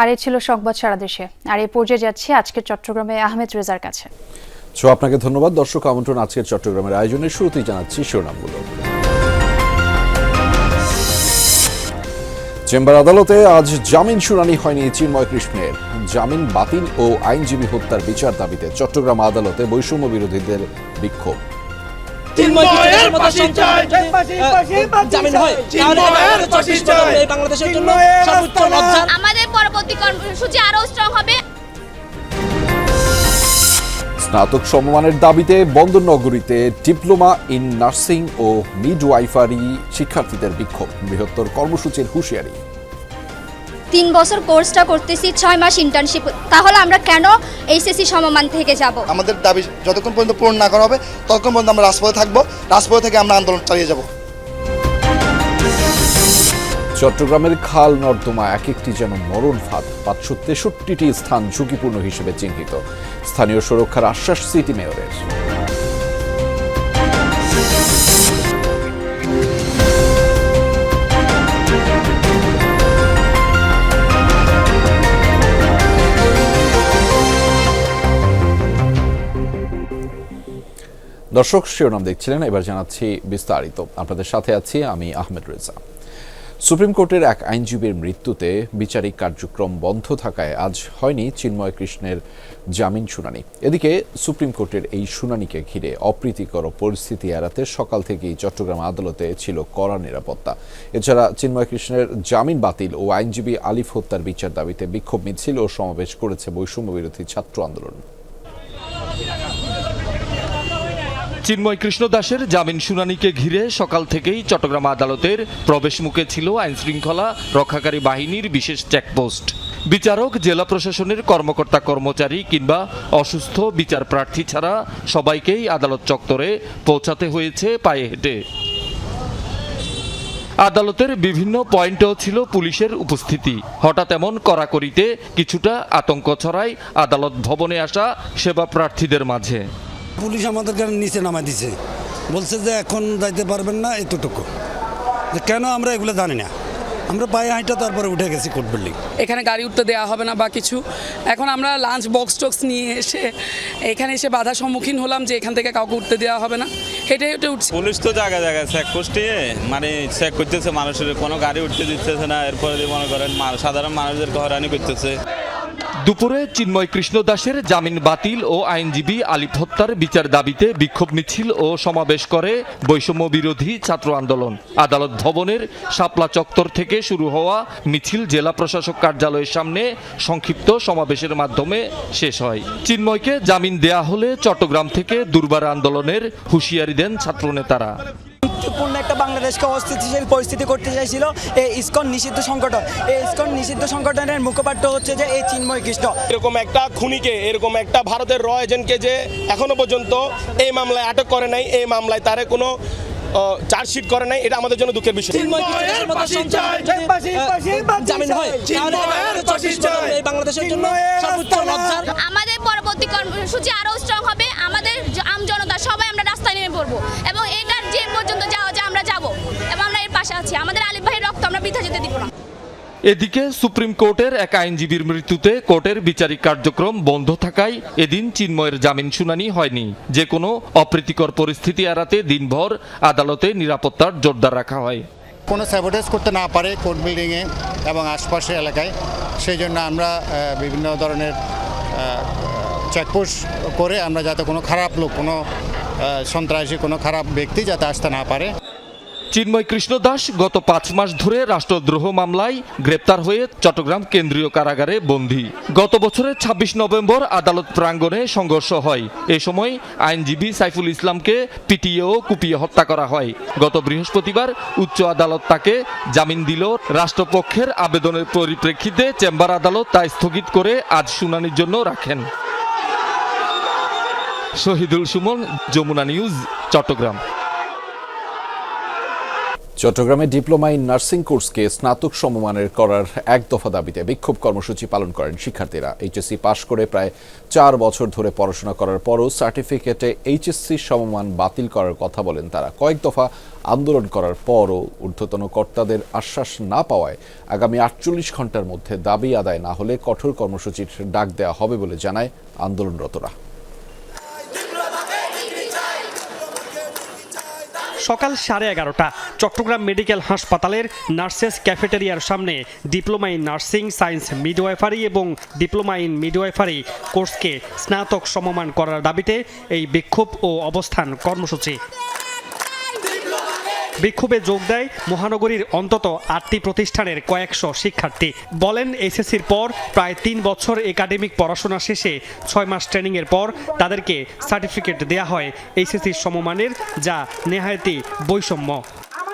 আর এই ছিল সংবাদ সারা দেশে। আর এই পর্যায়ে যাচ্ছি আজকে চট্টগ্রামে আহমেদ রেজার কাছে। সো আপনাকে ধন্যবাদ। দর্শক আমন্ত্রণ আজকের চট্টগ্রামের আয়োজনের শুরুতেই জানাচ্ছি শিরোনামগুলো। চেম্বার আদালতে আজ জামিন শুনানি হয়নি চিন্ময় কৃষ্ণের। জামিন বাতিল ও আইনজীবী হত্যার বিচার দাবিতে চট্টগ্রাম আদালতে বৈষম্য বিরোধীদের বিক্ষোভ। চিন্ময় কৃষ্ণের মতো সন্তান জামিন হয়। তাহলে আমাদের চব্বিশ বাংলাদেশের জন্য। সর্বোচ্চ লজ্জার আমাদের পরবর্তী কর্মসূচি আরও স্ট্রং হবে। স্নাতক সম্মানের দাবিতে বন্দরনগরীতে ডিপ্লোমা ইন নার্সিং ও মিডওয়াইফারি শিক্ষার্থীদের বিক্ষোভ। বৃহত্তর কর্মসূচির হুঁশিয়ারি। তিন বছর কোর্সটা করতেছি ছয় মাস ইন্টার্নশিপ তাহলে আমরা কেন এইচএসসি সমমান থেকে যাব? আমাদের দাবি যতক্ষণ পর্যন্ত পূরণ না করা হবে ততক্ষণ পর্যন্ত আমরা রাজপথে থাকব। রাজপথে থেকে আমরা আন্দোলন চালিয়ে যাব। চট্টগ্রামের খাল নর্দমা এক একটি যেন মরণ ফাঁদ পাঁচশো তেষট্টিটি স্থান ঝুঁকিপূর্ণ হিসেবে চিহ্নিত। স্থানীয় সুরক্ষার আশ্বাস সিটি মেয়রের। দর্শক, শিরোনাম দেখছিলেন, এবার জানাচ্ছি বিস্তারিত। আপনাদের সাথে আছি আমি আহমেদ রেজা। সুপ্রিম কোর্টের এক আইনজীবীর মৃত্যুতে বিচারিক কার্যক্রম বন্ধ থাকায় আজ হয়নি চিন্ময় কৃষ্ণের জামিন শুনানি। এদিকে সুপ্রিম কোর্টের এই শুনানিকে ঘিরে অপ্রীতিকর পরিস্থিতি এড়াতে সকাল থেকেই চট্টগ্রাম আদালতে ছিল কড়া নিরাপত্তা। এছাড়া চিন্ময় কৃষ্ণের জামিন বাতিল ও আইনজীবী আলিফ হত্যার বিচার দাবিতে বিক্ষোভ মিছিল ও সমাবেশ করেছে বৈষম্য বিরোধী ছাত্র আন্দোলন। চিন্ময় কৃষ্ণ দাসের জামিন শুনানিকে ঘিরে সকাল থেকেই চট্টগ্রাম আদালতের প্রবেশ মুখে ছিল আইনশৃঙ্খলা রক্ষাকারী বাহিনীর বিশেষ চেকপোস্ট। বিচারক, জেলা প্রশাসনের কর্মকর্তা কর্মচারী কিংবা অসুস্থ বিচার প্রার্থী ছাড়া সবাইকেই আদালত চত্বরে পৌঁছাতে হয়েছে পায়ে হেঁটে। আদালতের বিভিন্ন পয়েন্টেও ছিল পুলিশের উপস্থিতি। হঠাৎ এমন কড়াকড়িতে কিছুটা আতঙ্ক ছড়ায় আদালত ভবনে আসা সেবা প্রার্থীদের মাঝে। পুলিশ আমাদের আমাদেরকে নিচে নামাই দিছে। বলছে যে এখন যাইতে পারবেন না এতটুকু। যে কেন আমরা এগুলো জানি না? আমরা পায়ে হাঁটা তারপরে উঠে গেছি কোর্ট বিল্ডিং এখানে গাড়ি উঠতে দেওয়া হবে না বা কিছু। এখন আমরা লাঞ্চ বক্স টক্স নিয়ে এসে এখানে এসে বাধার সম্মুখীন হলাম যে এখান থেকে কাউকে উঠতে দেওয়া হবে না। হেঁটে হেঁটে উঠছে। পুলিশ তো জায়গায় জায়গায় চেক পোস্টে মানে চেক করতেছে মানুষের। কোনো গাড়ি উঠতে দিতেছে না এরপরে মনে করেন সাধারণ মানুষদেরকে হয়রানি করতেছে। দুপুরে চিন্ময় কৃষ্ণ দাসের জামিন বাতিল ও আইনজীবী আলিফ হত্যার বিচার দাবিতে বিক্ষোভ মিছিল ও সমাবেশ করে বৈষম্য বিরোধী ছাত্র আন্দোলন। আদালত ভবনের শাপলা চত্বর থেকে শুরু হওয়া মিছিল জেলা প্রশাসক কার্যালয়ের সামনে সংক্ষিপ্ত সমাবেশের মাধ্যমে শেষ হয়। চিন্ময়কে জামিন দেয়া হলে চট্টগ্রাম থেকে দুর্বার আন্দোলনের হুঁশিয়ারি দেন ছাত্রনেতারা। পূর্ণ একটা বাংলাদেশকে অস্থিতিশীল পরিস্থিতি করতে চাইছিল এই ইস্কন নিষিদ্ধ সংগঠন। এই ইস্কন নিষিদ্ধ সংগঠনের মুখপাত্র হচ্ছে যে এই চিন্ময় কৃষ্ণ। এরকম একটা খুনিকে, এরকম একটা ভারতের র এজেন্টকে যে এখনও পর্যন্ত এই মামলায় আটক করে নাই, এই মামলায় তারে কোনো চার্জশিট করে নাই, এটা আমাদের জন্য দুঃখের বিষয়। আমাদের পরবর্তী কর্মসূচি আরও স্ট্রং হবে, আমাদের আম জনতা, সবাই আমরা রাস্তায় নেমে পড়ব। এবং এটার যে পর্যন্ত যাওয়া যায়, আমরা যাব। এবং আমরা এর পাশে আছি। আমাদের আলিফ ভাইয়ের রক্ত আমরা বৃথা যেতে দিব না। এদিকে সুপ্রিম কোর্টের এক আইনজীবীর মৃত্যুতে কোর্টের বিচারিক কার্যক্রম বন্ধ থাকায় এদিন চিন্ময়ের জামিন শুনানি হয়নি। যে কোনো অপ্রীতিকর পরিস্থিতি এড়াতে দিনভর আদালতে নিরাপত্তার জোরদার রাখা হয়। কোনো স্যাবোটেজ করতে না পারে কোর্ট বিল্ডিংয়ে এবং আশপাশের এলাকায়। সেই জন্য আমরা বিভিন্ন ধরনের চেকপোস্ট করে আমরা যাতে কোনো খারাপ লোক, কোনো সন্ত্রাসী, কোনো খারাপ ব্যক্তি যাতে আসতে না পারে। চিন্ময় কৃষ্ণ দাস গত পাঁচ মাস ধরে রাষ্ট্রদ্রোহ মামলায় গ্রেপ্তার হয়ে চট্টগ্রাম কেন্দ্রীয় কারাগারে বন্দী। গত বছরের ২৬ নভেম্বর আদালত প্রাঙ্গণে সংঘর্ষ হয়। এ সময় আইনজীবী সাইফুল ইসলামকে পিটিয়ে ও কুপিয়ে হত্যা করা হয়। গত বৃহস্পতিবার উচ্চ আদালত তাকে জামিন দিল। রাষ্ট্রপক্ষের আবেদনের পরিপ্রেক্ষিতে চেম্বার আদালত তা স্থগিত করে আজ শুনানির জন্য রাখেন। শহীদুল সুমন, যমুনা নিউজ, চট্টগ্রাম। চট্টগ্রামে ডিপ্লোমা ইন নার্সিং কোর্সকে স্নাতক সমমানের করার এক দফা দাবিতে বিক্ষোভ কর্মসূচি পালন করেন শিক্ষার্থীরা। এইচএসসি পাশ করে প্রায় চার বছর ধরে পড়াশোনা করার পরও সার্টিফিকেটে এইচএসসি সমমান বাতিল করার কথা বলেন তারা। কয়েক দফা আন্দোলন করার পরও ঊর্ধ্বতন কর্তাদের আশ্বাস না পাওয়ায় আগামী আটচল্লিশ ঘণ্টার মধ্যে দাবি আদায় না হলে কঠোর কর্মসূচির ডাক দেওয়া হবে বলে জানায় আন্দোলনরতরা। সকাল সাড়ে এগারোটা। চট্টগ্রাম মেডিকেল হাসপাতালের নার্সেস ক্যাফেটেরিয়ার সামনে diploma in nursing science midwifery এবং ডিপ্লোমা ইন মিডওয়াইফারি কোর্সকে স্নাতক সমমান করার দাবিতে এই বিক্ষোভ ও অবস্থান কর্মসূচি। বিক্ষোভে যোগ দেয় মহানগরীর অন্তত আটটি প্রতিষ্ঠানের কয়েকশো শিক্ষার্থী। বলেন এসএসসির পর প্রায় তিন বছর একাডেমিক পড়াশোনা শেষে ছয় মাস ট্রেনিংয়ের পর তাদেরকে সার্টিফিকেট দেয়া হয় এইচএসসির সমমানের যা নেহায়তি বৈষম্য।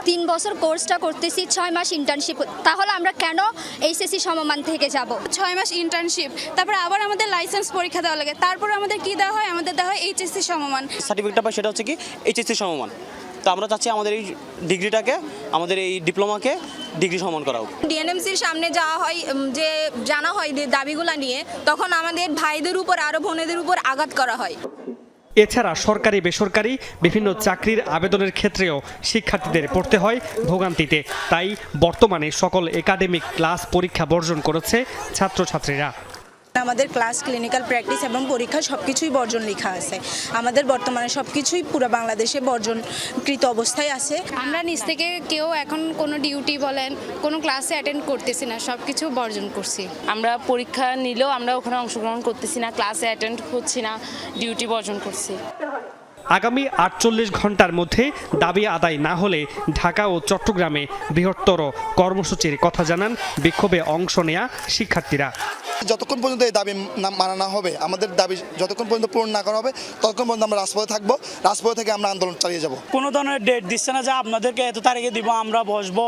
তিন বছর কোর্সটা করতেছি ছয় মাস ইন্টার্নশিপ তাহলে আমরা কেন এইচএসসি সমমান থেকে যাব? ছয় মাস ইন্টার্নশিপ তারপরে আবার আমাদের লাইসেন্স পরীক্ষা দেওয়া লাগে। তারপর আমাদের কি দেওয়া হয়? আমাদের দেওয়া হয় এইচএসসি সমমান। সার্টিফিকেটটা পাই সেটা হচ্ছে কি এইচএসসি সমমান। তো আমরা চাচ্ছি আমাদের এই ডিগ্রিটাকে আমাদের এই ডিপ্লোমাকে ডিগ্রি সমান করা হোক। ডিএনএমসির সামনে যাওয়া হয় যে জানা হয় যে দাবিগুলা নিয়ে তখন আমাদের ভাইদের উপর আরও বোনেদের উপর আঘাত করা হয়। এছাড়া সরকারি বেসরকারি বিভিন্ন চাকরির আবেদনের ক্ষেত্রেও শিক্ষার্থীদের পড়তে হয় ভোগান্তিতে। তাই বর্তমানে সকল একাডেমিক ক্লাস পরীক্ষা বর্জন করেছে ছাত্রছাত্রীরা। আমাদের ক্লাস ক্লিনিক্যাল প্র্যাকটিস এবং পরীক্ষা সব কিছুই বর্জন লেখা আছে। আমাদের বর্তমানে সব কিছুই পুরো বাংলাদেশে বর্জনকৃত অবস্থায় আছে। আমরা নিজ থেকে কেউ এখন কোনো ডিউটি বলেন কোনো ক্লাসে অ্যাটেন্ড করতেছি না সব কিছু বর্জন করছি। আমরা পরীক্ষা নিলেও আমরা ওখানে অংশগ্রহণ করতেছি না ক্লাসে অ্যাটেন্ড হচ্ছি না ডিউটি বর্জন করছি। আগামী আটচল্লিশ ঘণ্টার মধ্যে দাবি আদায় না হলে ঢাকা ও চট্টগ্রামে বৃহত্তর কর্মসূচির কথা জানান বিক্ষোভে অংশ নেয়া শিক্ষার্থীরা। যতক্ষণ পর্যন্ত এই দাবি না মানা না হবে আমাদের দাবি যতক্ষণ পর্যন্ত পূরণ না করা হবে ততক্ষণ পর্যন্ত আমরা রাজপথে থাকব রাজপথে থেকে আমরা আন্দোলন চালিয়ে যাব। কোনো ধরনের ডেট দিচ্ছে না যে আপনাদেরকে এত তারিখে দিব আমরা বসবো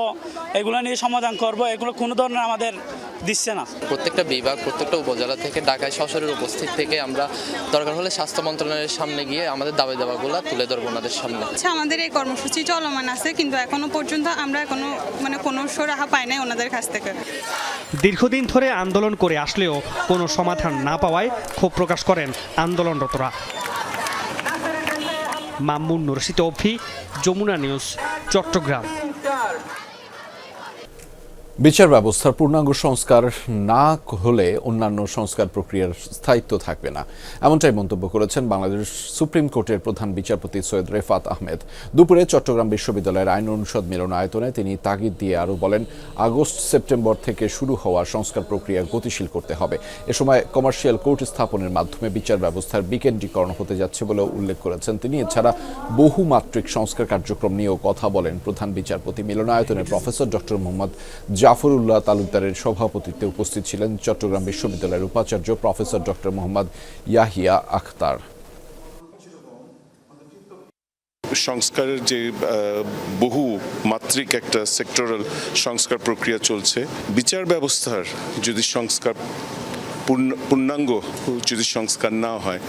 এগুলো নিয়ে সমাধান করব এগুলো কোনো ধরনের আমাদের দিচ্ছে না। প্রত্যেকটা বিভাগ প্রত্যেকটা উপজেলা থেকে ঢাকায় সশরীর উপস্থিত থেকে আমরা দরকার হলে স্বাস্থ্য মন্ত্রণালয়ের সামনে গিয়ে আমাদের দাবি দাবাগুলো তুলে ধরবো ওনাদের সামনে। আচ্ছা আমাদের এই কর্মসূচি চলমান আছে কিন্তু এখনও পর্যন্ত আমরা কোনো মানে কোনো সুরাহা পাই নাই ওনাদের কাছ থেকে। দীর্ঘদিন ধরে আন্দোলন করে আসলেও কোনো সমাধান না পাওয়ায় ক্ষোভ প্রকাশ করেন আন্দোলনরতরা। মামুন নরসিত অভি যমুনা নিউজ চট্টগ্রাম। বিচার ব্যবস্থার পূর্ণাঙ্গ সংস্কার না হলে অন্যান্য সংস্কার প্রক্রিয়ার স্থায়িত্ব থাকবে না। এমনটাই মন্তব্য করেছেন বাংলাদেশ সুপ্রিম কোর্টের প্রধান বিচারপতি সৈয়দ রেফাত আহমেদ। দুপুরে চট্টগ্রাম বিশ্ববিদ্যালয়ের আইন অনুষদ মিলনায়তনে তিনি তাগিদ দিয়ে আরও বলেন, আগস্ট সেপ্টেম্বর থেকে শুরু হওয়া সংস্কার প্রক্রিয়া গতিশীল করতে হবে। এ সময় কমার্শিয়াল কোর্ট স্থাপনের মাধ্যমে বিচার ব্যবস্থার বিকেন্দ্রীকরণ হতে যাচ্ছে বলেও উল্লেখ করেছেন তিনি। এছাড়া বহুমাত্রিক সংস্কার কার্যক্রম নিয়েও কথা বলেন প্রধান বিচারপতি মিলনায়তনের প্রফেসর ডক্টর মোহাম্মদ জাফরুল্লাহ তালুকদারের সভাপতিত্বে উপস্থিত ছিলেন চট্টগ্রাম বিশ্ববিদ্যালয়ের উপাচার্য প্রফেসর ডক্টর মোহাম্মদ ইয়াহিয়া আখতার। সংস্কারের যে বহু মাত্রিক একটা সেক্টরাল সংস্কার প্রক্রিয়া চলছে, বিচার ব্যবস্থার যদি সংস্কার পূর্ণাঙ্গ যদি সংস্কার না হয়,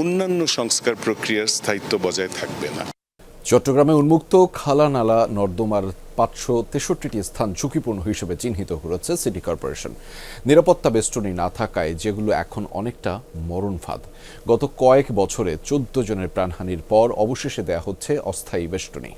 অন্যান্য সংস্কার প্রক্রিয়ার স্থায়িত্ব বজায় থাকবে না। চট্টগ্রামে উন্মুক্ত খালা নালা নর্দমার পাঁচশো তেষট্টিটি স্থান ঝুঁকিপূর্ণ হিসেবে চিহ্নিত করেছে সিটি কর্পোরেশন। নিরাপত্তা বেষ্টনী না থাকায় যেগুলো এখন অনেকটা মরণ ফাঁদ গত কয়েক বছরে চোদ্দ জনের প্রাণহানির পর অবশেষে দেয়া হচ্ছে অস্থায়ী বেষ্টনী।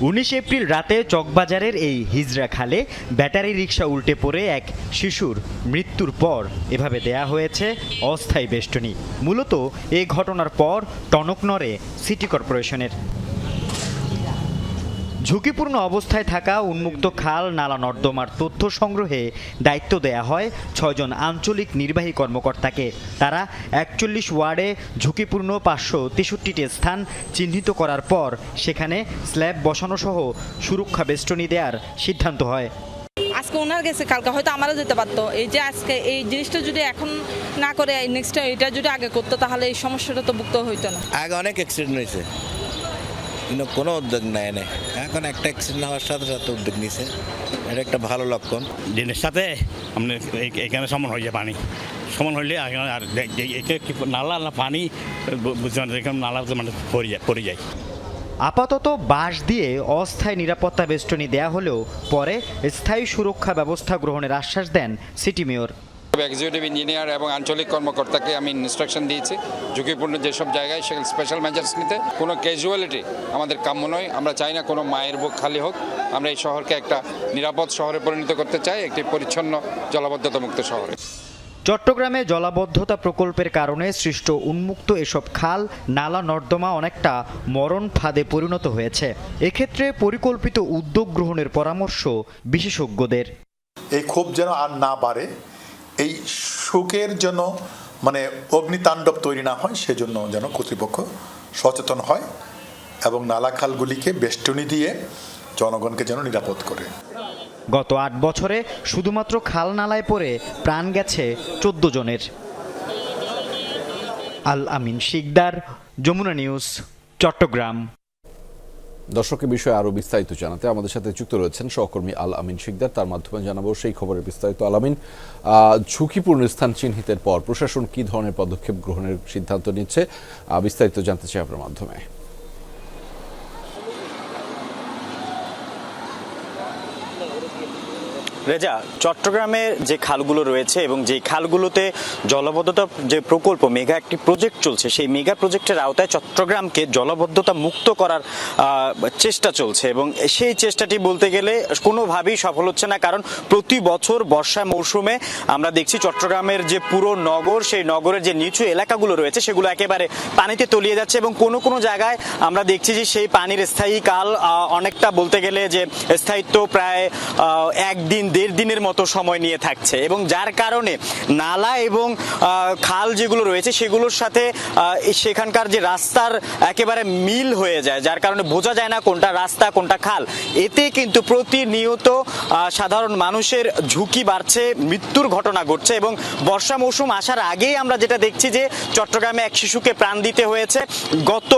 উনিশ এপ্রিল রাতে চকবাজারের এই হিজরা খালে ব্যাটারি রিক্সা উল্টে পড়ে এক শিশুর মৃত্যুর পর এভাবে দেয়া হয়েছে অস্থায়ী বেষ্টনী। মূলত এ ঘটনার পর টনকনরে সিটি কর্পোরেশনের ঝুঁকিপূর্ণ অবস্থায় থাকা উন্মুক্ত খাল নালা নর্দমার তথ্য সংগ্রহে দায়িত্ব দেয়া হয় ছয়জন আঞ্চলিক নির্বাহী কর্মকর্তাকে। তারা একচল্লিশ ওয়ার্ডে ঝুঁকিপূর্ণ পাঁচশো তেষট্টিটি স্থান চিহ্নিত করার পর সেখানে স্ল্যাব বসানো সহ সুরক্ষা বেষ্টনী দেওয়ার সিদ্ধান্ত হয়। আজকে ওনার গেছে কালকে হয়তো আমারও যেতে পারতো। এই যে আজকে এই জিনিসটা যদি এখন না করে নেক্সট এটা যদি আগে করতো তাহলে এই সমস্যাটা তো ভুক্ত হইতো না। আগে অনেক অ্যাক্সিডেন্ট হয়েছে। কিন্তু কোনো উদ্যোগ নেয় না এখন একটা অ্যাক্সিডেন্ট হওয়ার সাথে সাথে উদ্যোগ নিছে। এটা একটা ভালো লক্ষণ। দিনের সাথে আপনার এখানে সমান হয়ে যায় পানি। সমান হইলে আর নালা না পানি বুঝতে এখানে নালা মানে পড়ে যায় পড়ে যায়। আপাতত বাঁশ দিয়ে অস্থায়ী নিরাপত্তা বেষ্টনী দেয়া হলেও পরে স্থায়ী সুরক্ষা ব্যবস্থা গ্রহণের আশ্বাস দেন সিটি মেয়র। এক্সিকিউটিভ ইঞ্জিনিয়ার এবং আঞ্চলিক কর্মকর্তাকে আমি ইনস্ট্রাকশন দিয়েছি ঝুঁকিপূর্ণ যেসব জায়গায় সেখানে স্পেশাল মেজার্স নিতে। কোনো ক্যাজুয়ালিটি আমাদের কাম্য নয় আমরা চাই না কোনো মায়ের বুক খালি হোক। আমরা এই শহরকে একটা নিরাপদ শহরে পরিণত করতে চাই একটি পরিচ্ছন্ন জলাবদ্ধতা মুক্ত শহরে। চট্টগ্রামে জলাবদ্ধতা প্রকল্পের কারণে সৃষ্ট উন্মুক্ত এসব খাল নালা নর্দমা অনেকটা মরণ ফাঁদে পরিণত হয়েছে। এক্ষেত্রে পরিকল্পিত উদ্যোগ গ্রহণের পরামর্শ বিশেষজ্ঞদের। এই ক্ষোভ যেন আর না বাড়ে এই শোকের জন্য মানে অগ্নিতাণ্ডব তৈরি না হয়, সেজন্য যেন কর্তৃপক্ষ সচেতন হয় এবং নালাখালগুলিকে বেষ্টনী দিয়ে জনগণকে যেন নিরাপদ করে। গত আট বছরে শুধুমাত্র খাল নালায় পড়ে প্রাণ গেছে চোদ্দ জনের। আল আমিন শিকদার, যমুনা নিউজ, চট্টগ্রাম। দর্শকের বিষয়ে আরও বিস্তারিত জানাতে আমাদের সাথে যুক্ত রয়েছেন সহকর্মী আল আমিন শিকদার। তার মাধ্যমে জানাব সেই খবরের বিস্তারিত। আল আমিন ঝুঁকিপূর্ণ স্থান চিহ্নিতের পর প্রশাসন কি ধরনের পদক্ষেপ গ্রহণের সিদ্ধান্ত নিচ্ছে বিস্তারিত জানতে চাই আপনার মাধ্যমে। রেজা, চট্টগ্রামে যে খালগুলো রয়েছে এবং যে খালগুলোতে জলবদ্ধতা যে প্রকল্প, মেগা একটি প্রজেক্ট চলছে, সেই মেগা প্রজেক্টের আওতায় চট্টগ্রামকে জলবদ্ধতা মুক্ত করার চেষ্টা চলছে এবং সেই চেষ্টাটি বলতে গেলে কোনোভাবেই সফল হচ্ছে না। কারণ প্রতি বছর বর্ষা মৌসুমে আমরা দেখছি চট্টগ্রামের যে পুরো নগর, সেই নগরের যে নিচু এলাকাগুলো রয়েছে, সেগুলো একেবারে পানিতে তলিয়ে যাচ্ছে এবং কোনো কোনো জায়গায় আমরা দেখছি যে সেই পানির স্থায়ী কাল অনেকটা বলতে গেলে যে স্থায়িত্ব প্রায় একদিন দেড় দিনের মতো সময় নিয়ে থাকছে এবং যার কারণে নালা এবং খাল যেগুলো রয়েছে সেগুলোর সাথে সেখানকার যে রাস্তার একেবারে মিল হয়ে যায়, যার কারণে বোঝা যায় না কোনটা রাস্তা, কোনটা খাল। এতে কিন্তু প্রতিনিয়ত সাধারণ মানুষের ঝুঁকি বাড়ছে, মৃত্যুর ঘটনা ঘটছে এবং বর্ষা মৌসুম আসার আগেই আমরা যেটা দেখছি যে চট্টগ্রামে এক শিশুকে প্রাণ দিতে হয়েছে। গত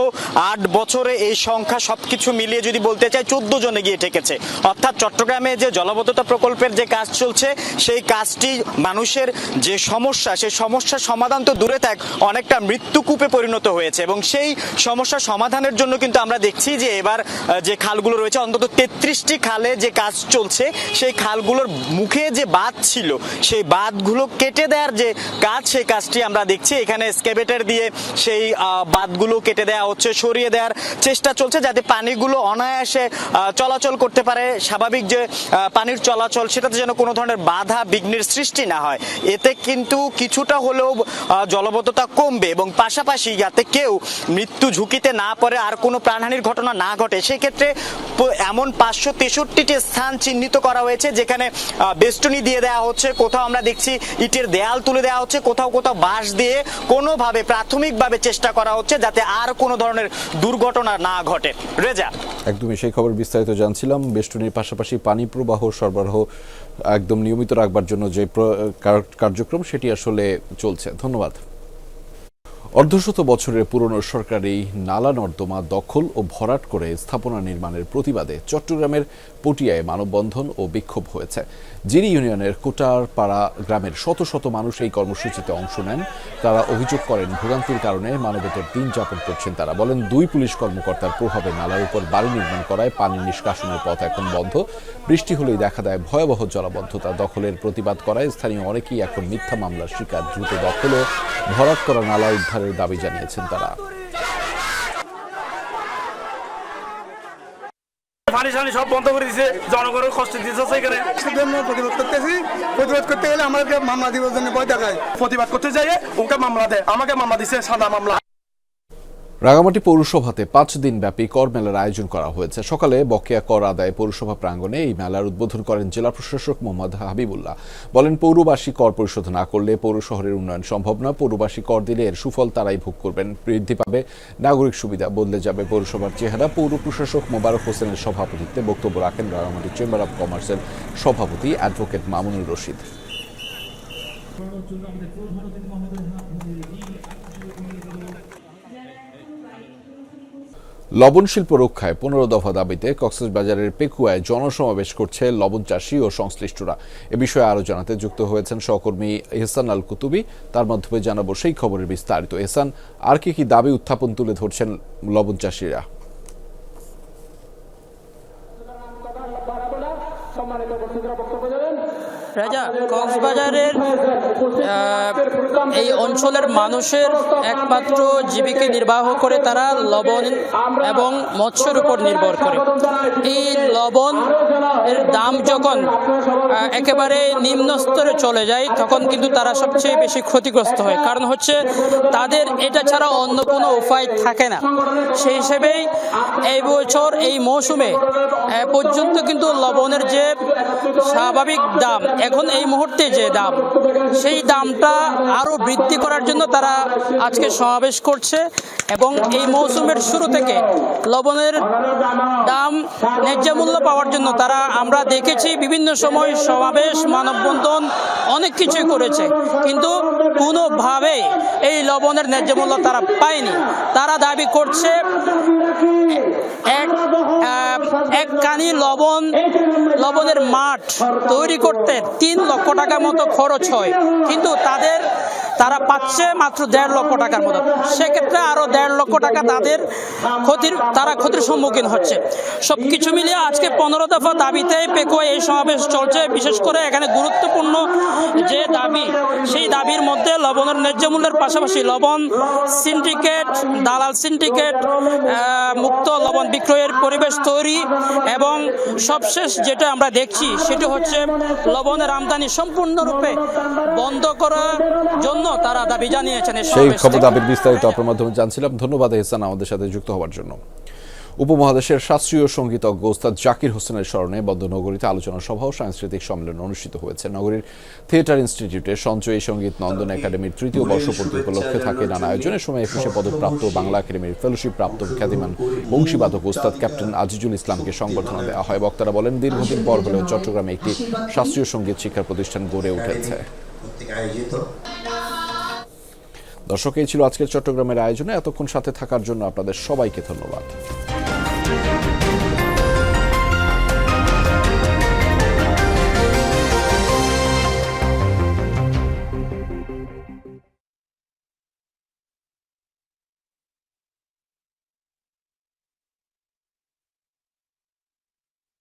আট বছরে এই সংখ্যা সবকিছু মিলিয়ে যদি বলতে চাই, চোদ্দ জনে গিয়ে ঠেকেছে। অর্থাৎ চট্টগ্রামে যে জলবদ্ধতা প্রকল্পের যে কাজ চলছে, সেই কাজটি মানুষের যে সমস্যা, সেই সমস্যার সমাধান তো দূরে থাক, অনেকটা মৃত্যুকূপে পরিণত হয়েছে এবং সেই সমস্যা সমাধানের জন্য কিন্তু আমরা দেখছি যে এবার যে খালগুলো রয়েছে, অন্তত তেত্রিশটি খালে যে কাজ চলছে, সেই খালগুলোর মুখে যে বাঁধ ছিল, সেই বাঁধগুলো কেটে দেওয়ার যে কাজ, সেই কাজটি আমরা দেখছি। এখানে স্কেবেটার দিয়ে সেই বাঁধগুলো কেটে দেওয়া হচ্ছে, সরিয়ে দেওয়ার চেষ্টা চলছে যাতে পানিগুলো অনায়াসে চলাচল করতে পারে। স্বাভাবিক যে পানির চলাচল সেটাতে যেন কোনো ধরনের বাধা, বিঘ্নের সৃষ্টি না হয়। এতে কিন্তু কিছুটা হলেও জলবদ্ধতা কমবে এবং পাশাপাশি যাতে কেউ মৃত্যু ঝুঁকিতে না পড়ে আর কোনো প্রাণহানির ঘটনা না ঘটে, সেক্ষেত্রে এমন পাঁচশো তেষট্টিটি স্থান চিহ্নিত করা হয়েছে, যেখানে বেষ্টনী দিয়ে দেওয়া হচ্ছে, কোথাও আমরা দেখছি ইটের দেয়াল তুলে দেওয়া হচ্ছে, কোথাও কোথাও বাঁশ দিয়ে কোনোভাবে প্রাথমিকভাবে চেষ্টা করা হচ্ছে, যাতে আর কোনো ধরনের দুর্ঘটনা না ঘটে। রেজা? একদমই সেই খবর বিস্তারিত জানছিলাম। বেষ্টনীর পাশাপাশি পানি প্রবাহ, সরবরাহ একদম নিয়মিত রাখবার জন্য যে কার্যক্রম সেটি আসলে চলছে। ধন্যবাদ। অর্ধশত বছরের পুরনো সরকারি নালা নর্দমা দখল ও ভরাট করে স্থাপনা নির্মাণের প্রতিবাদে চট্টগ্রামের পটিয়ায় মানববন্ধন ও বিক্ষোভ হয়েছে। জিরি ইউনিয়নের কোটারপাড়া গ্রামের শত শত মানুষ এই কর্মসূচিতে অংশ নেন, তারা অভিযোগ করেন ভোগান্তির কারণে মানবেতর দিন যাপন করছেন তারা। বলেন, দুই পুলিশ কর্মকর্তার প্রভাবে নালার উপর বাড়ি নির্মাণ করায় পানি নিষ্কাশনের পথ এখন বন্ধ। বৃষ্টি হলেই দেখা দেয় ভয়াবহ জলাবদ্ধতা। দখলের প্রতিবাদ করায় স্থানীয় অনেকেই এখন মিথ্যা মামলার শিকার। দ্রুত দখল ও ভরাট করা নালা উদ্ধারের দাবি জানিয়েছেন তারা। পানি সানি সব বন্ধ করে দিছে জনগণের কষ্ট দিতেছে সেখানে। প্রতিবাদ করতেছি। প্রতিবাদ করতে গেলে আমাকে মামলা দিবার জন্য ভয় দেখায়। প্রতিবাদ করতে যাই ওকে মামলা দেয় আমাকে মামলা দিছে সাদা মামলা। রাঙামাটি পৌরসভাতে পাঁচ দিন ব্যাপী কর মেলার আয়োজন করা হয়েছে। সকালে বকেয়া কর আদায় পৌরসভা প্রাঙ্গণে এই মেলার উদ্বোধন করেন জেলা প্রশাসক মোহাম্মদ হাবিবুল্লাহ। বলেন, পৌরবাসী কর পরিশোধ না করলে পৌর শহরের উন্নয়ন সম্ভব না। পৌরবাসী কর দিলে এর সুফল তারাই ভোগ করবেন। বৃদ্ধি পাবে নাগরিক সুবিধা, বদলে যাবে পৌরসভার চেহারা। পৌর প্রশাসক মোবারক হোসেনের সভাপতিত্বে বক্তব্য রাখেন রাঙামাটি চেম্বার অব কমার্সের সভাপতি অ্যাডভোকেট মামুনুর রশিদ। লবণ শিল্প রক্ষায় পনেরো দফা দাবিতে কক্সবাজারের পেকুয়ায় জনসমাবেশ করছে লবণ চাষী ও সংশ্লিষ্টরা। এ বিষয়ে আরও জানাতে যুক্ত হয়েছেন সহকর্মী এহসান আল কুতুবি। তার মাধ্যমে জানাব সেই খবরের বিস্তারিত। এহসান, আর কি কি দাবি উত্থাপন তুলে ধরছেন লবণ চাষীরা? রাজা, কক্সবাজারের এই অঞ্চলের মানুষের একমাত্র জীবিকা নির্বাহ করে তারা লবণ এবং মৎস্যের উপর নির্ভর করে। এই লবণ এর দাম যখন একেবারে নিম্ন স্তরে চলে যায়, তখন কিন্তু তারা সবচেয়ে বেশি ক্ষতিগ্রস্ত হয়। কারণ হচ্ছে তাদের এটা ছাড়া অন্য কোনো উপায় থাকে না। সেই হিসেবেই এই বছর, এই মৌসুমে পর্যন্ত কিন্তু লবণের যে স্বাভাবিক দাম এখন এই মুহূর্তে যে দাম, সেই দামটা আরও বৃদ্ধি করার জন্য তারা আজকে সমাবেশ করছে এবং এই মৌসুমের শুরু থেকে লবণের দাম, ন্যায্য মূল্য পাওয়ার জন্য তারা, আমরা দেখেছি বিভিন্ন সময় সমাবেশ, মানববন্ধন অনেক কিছুই করেছে। কিন্তু কোনোভাবে এই লবণের ন্যায্য মূল্য তারা পায়নি। তারা দাবি করছে এক এক কানি লবণ, লবণের মাঠ তৈরি করতে তিন লক্ষ টাকা মতো খরচ হয়। কিন্তু তাদের তারা পাচ্ছে মাত্র দেড় লক্ষ টাকার মতো। সেক্ষেত্রে আরও দেড় লক্ষ টাকা তাদের ক্ষতির, তারা ক্ষতির সম্মুখীন হচ্ছে। সব কিছু মিলিয়ে আজকে পনেরো দফা দাবিতে পেকো এই সমাবেশ চলছে। বিশেষ করে এখানে গুরুত্বপূর্ণ যে দাবি, সেই দাবির মধ্যে লবণের ন্যায্য মূল্যের পাশাপাশি লবণ সিন্ডিকেট, দালাল সিন্ডিকেট মুক্ত লবণ বিক্রয়ের পরিবেশ তৈরি এবং সবশেষ যেটা আমরা দেখছি সেটা হচ্ছে লবণের আমদানি সম্পূর্ণরূপে বন্ধ করার জন্য তারা দাবি জানিয়েছেন সেই খবর দাবির বিস্তারিত আপনার মাধ্যমে জানছিলাম। ধন্যবাদ এহসান আমাদের সাথে যুক্ত হওয়ার জন্য। উপমহাদেশের শাস্ত্রীয় সঙ্গীতজ্ঞ ওস্তাদ জাকির হোসেনের স্মরণে বদ্ধনগরীতে আলোচনা সভা ও সাংস্কৃতিক সম্মেলন অনুষ্ঠিত হয়েছে। নগরীর থিয়েটার ইনস্টিটিউটে সঞ্চয়ী সংগীত নন্দন একাডেমির তৃতীয় বর্ষপূর্তি উপলক্ষে থাকে নানা আয়োজনের সময় একুশে পদকপ্রাপ্ত বাংলা একাডেমির ফেলোশিপ প্রাপ্ত খ্যাতিমান বংশীবাদক ওস্তাদ ক্যাপ্টেন আজিজুল ইসলামকে সংবর্ধনা দেওয়া হয়। বক্তারা বলেন দীর্ঘদিন পর হলেও চট্টগ্রামে একটি শাস্ত্রীয় সংগীত শিক্ষা প্রতিষ্ঠান গড়ে উঠেছে। দর্শক এই ছিল আজকের চট্টগ্রামের আয়োজনে। এতক্ষণ সাথে থাকার জন্য আপনাদের সবাইকে ধন্যবাদ।